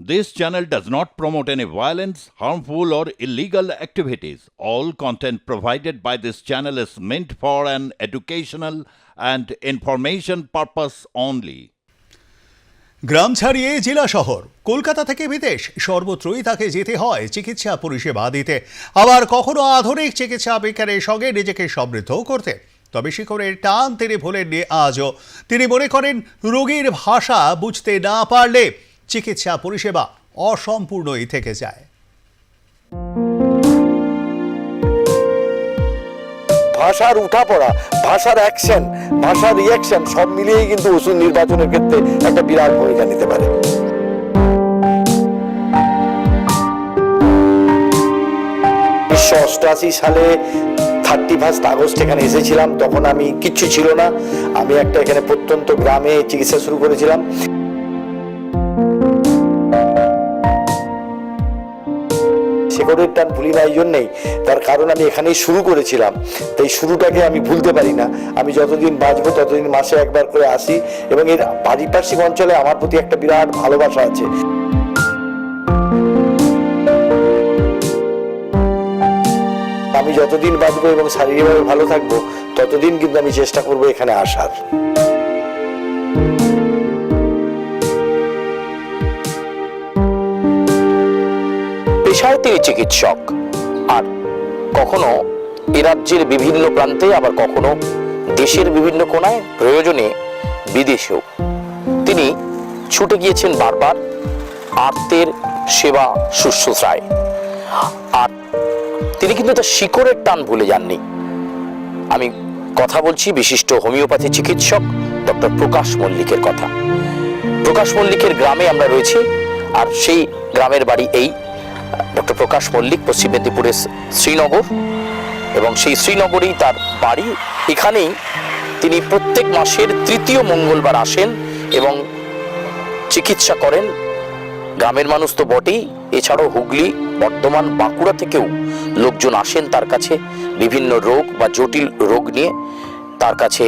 This channel does not promote any violence, harmful, or illegal activities. All content provided by this channel is meant for an educational and information purpose only. গ্রাম ছাড়িয়ে জেলা শহর কলকাতা থেকে বিদেশ সর্বত্রই তাকে যেতে হয় চিকিৎসা পরিষেবা দিতে আবার কখনো আধুনিক চিকিৎসা বিজ্ঞানের সঙ্গে নিজেকে সমৃদ্ধ করতে তবে শিখরের টান তিনি ভোলেননি আজও তিনি মনে করেন রোগীর ভাষা বুঝতে না পারলে চিকিৎসা পরিষেবা অসম্পূর্ণই থেকে যায়। ভাষার উঠাপড়া, ভাষার অ্যাকশন ভাষার রিয়াকশন সব মিলিয়েই কিন্তু ওষুধ নির্বাচনের ক্ষেত্রে একটা বিরাট ভূমিকা নিতে পারে। উনিশশো অষ্টআশি সালে থার্টি ফার্স্ট আগস্ট এখানে এসেছিলাম, তখন আমি কিচ্ছু ছিল না। আমি একটা এখানে প্রত্যন্ত গ্রামে চিকিৎসা শুরু করেছিলাম। শেকড়ের টান ভুলি না, এই জন্যেই। তার কারণ আমি এখানেই শুরু করেছিলাম। তাই শুরুটাকে আমি ভুলতে পারি না। আমি যতদিন বাঁচবো, ততদিন মাসে একবার করে আসি এবং এর পারিপার্শ্বিক অঞ্চলে আমার প্রতি একটা বিরাট ভালোবাসা আছে। আমি যতদিন বাঁচবো এবং শারীরিকভাবে ভালো থাকব, ততদিন কিন্তু আমি চেষ্টা করব এখানে আসার। পেশায় তিনি চিকিৎসক। আর কখনো এ রাজ্যের বিভিন্ন প্রান্তে, আবার কখনো দেশের বিভিন্ন কোনায় প্রয়োজনে বিদেশেও। তিনি ছুটে গিয়েছেন বারবার আর্তের সেবা শুশ্রূষায়। আর তিনি কিন্তু তার শিকড়ের টান ভুলে যাননি। আমি কথা বলছি বিশিষ্ট হোমিওপ্যাথি চিকিৎসক ডক্টর প্রকাশ মল্লিকের কথা। প্রকাশ মল্লিকের গ্রামে আমরা রয়েছি, আর সেই গ্রামের বাড়ি এই প্রকাশ মল্লিক, পশ্চিম মেদিনীপুরের শ্রীনগর এবং সেই শ্রীনগরেই তার বাড়ি। এখানেই তিনি প্রত্যেক মাসের তৃতীয় মঙ্গলবার আসেন এবং চিকিৎসা করেন। গ্রামের মানুষ তো বটেই, এছাড়াও হুগলি, বর্ধমান, বাঁকুড়া থেকেও লোকজন আসেন তার কাছে, বিভিন্ন রোগ বা জটিল রোগ নিয়ে তার কাছে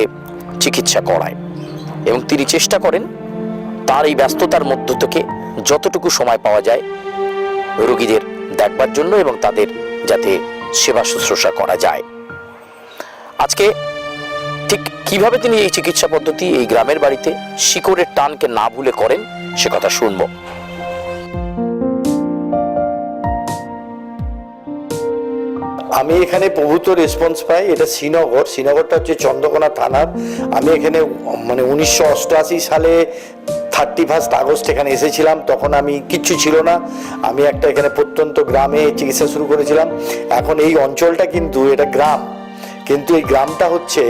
চিকিৎসা করায় এবং তিনি চেষ্টা করেন তার এই ব্যস্ততার মধ্য থেকে যতটুকু সময় পাওয়া যায় রোগীদের দেখবার জন্য এবং তাদের যাতে সেবা শুশ্রূষা করা যায়। আজকে ঠিক কীভাবে তিনি এই চিকিৎসা পদ্ধতি এই গ্রামের বাড়িতে শিকড়ের টানকে না ভুলে করেন, সে কথা শুনব। আমি এখানে প্রভূত রেসপন্স পাই, এটা শ্রীনগর। শ্রীনগরটা হচ্ছে চন্দ্রকোনা থানার। আমি এখানে মানে উনিশশো অষ্টআশি সালে থার্টি ফার্স্ট আগস্ট এখানে এসেছিলাম, তখন আমি কিচ্ছু ছিল না। আমি একটা এখানে প্রত্যন্ত গ্রামে চিকিৎসা শুরু করেছিলাম। এখন এই অঞ্চলটা কিন্তু, এটা গ্রাম। কিন্তু এই গ্রামটা হচ্ছে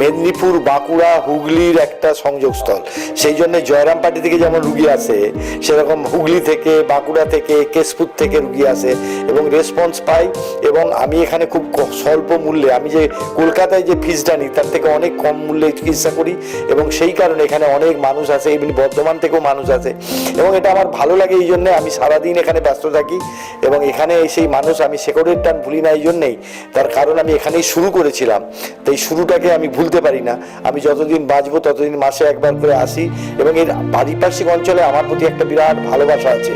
মেদিনীপুর, বাঁকুড়া, হুগলির একটা সংযোগস্থল। সেই জন্য জয়রামপাটি থেকে যেমন রুগী আসে, সেরকম হুগলি থেকে, বাঁকুড়া থেকে, কেশপুর থেকে রুগী আসে এবং রেসপন্স পাই এবং আমি এখানে খুব স্বল্প মূল্যে, আমি যে কলকাতায় যে ফিজটা নিই, তার থেকে অনেক কম মূল্যে চিকিৎসা করি এবং সেই কারণে এখানে অনেক মানুষ আসে এমনি বর্ধমান থেকেও মানুষ আসে এবং এটা আমার ভালো লাগে এই জন্যে আমি সারাদিন এখানে ব্যস্ত থাকি এবং এখানে সেই মানুষ, আমি শেকড়ের টান ভুলি না এই জন্যেই, তার কারণ আমি এখানেই শুরু করেছিলাম। তাই শুরুটাকে আমি ভুলতে পারি না। আমি যতদিন বাঁচবো, ততদিন মাসে একবার করে আসি এবং এর পারিপার্শ্বিক অঞ্চলে আমার প্রতি একটা বিরাট ভালোবাসা আছে।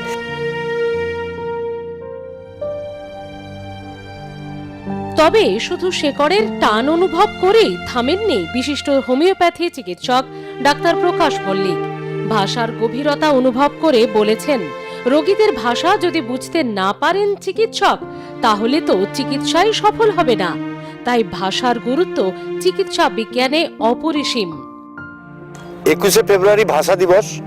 তবে শুধু শেকড়ের টান অনুভব করেই থামেননি বিশিষ্ট হোমিওপ্যাথি চিকিৎসক ডাক্তার প্রকাশ মল্লিক। ভাষার গভীরতা অনুভব করে বলেছেন, রোগীদের ভাষা যদি বুঝতে না পারেন চিকিৎসক, তাহলে তো চিকিৎসাই সফল হবে না। তাই ভাষার গুরুত্ব চিকিৎসা বিজ্ঞানে অপরিসীম। একুশে ফেব্রুয়ারি ভাষা দিবস।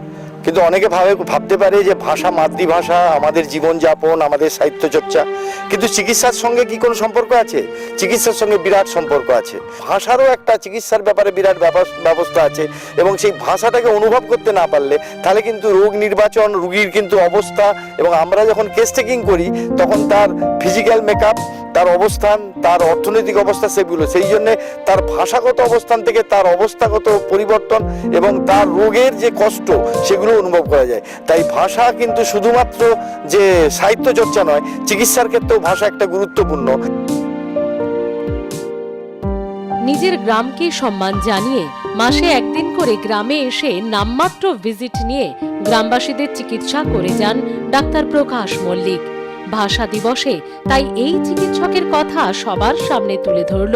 কিন্তু অনেকে ভাবে, ভাবতে পারে যে ভাষা মাতৃভাষা, আমাদের জীবনযাপন, আমাদের সাহিত্য চর্চা কিন্তু চিকিৎসার সঙ্গে কি কোনো সম্পর্ক আছে? চিকিৎসার সঙ্গে বিরাট সম্পর্ক আছে। ভাষারও একটা চিকিৎসার ব্যাপারে বিরাট ব্যবস্থা আছে। এবং সেই ভাষাটাকে অনুভব করতে না পারলে, তাহলে কিন্তু রোগ নির্বাচন, রুগীর কিন্তু অবস্থা এবং আমরা যখন কেস টেকিং করি, তখন তার ফিজিক্যাল মেকআপ তার অবস্থান, তার অর্থনৈতিক অবস্থা সেগুলো সেই জন্য তার ভাষাগত অবস্থান থেকে তার অবস্থাগত পরিবর্তন এবং তার রোগের যে কষ্ট, সেগুলো অনুভব করা যায়। তাই ভাষা কিন্তু শুধুমাত্র যে সাহিত্য চর্চা নয়, চিকিৎসার ক্ষেত্রেও ভাষা একটা গুরুত্বপূর্ণ। নিজের গ্রামকে সম্মান জানিয়ে মাসে একদিন করে গ্রামে এসে নামমাত্র ভিজিট নিয়ে গ্রামবাসীদের চিকিৎসা করে যান ডাক্তার প্রকাশ মল্লিক। ভাষা দিবসে তাই এই চিকিৎসকের কথা সবার সামনে তুলে ধরল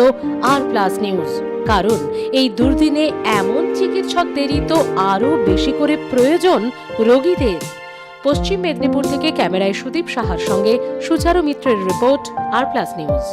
আর প্লাস নিউজ। কারণ এই দুর্দিনে এমন চিকিৎসকদেরই তো আরও বেশি করে প্রয়োজন রোগীদের। পশ্চিম মেদিনীপুর থেকে ক্যামেরায় সুদীপ সাহার সঙ্গে সুচারু মিত্রের রিপোর্ট, আর প্লাস নিউজ।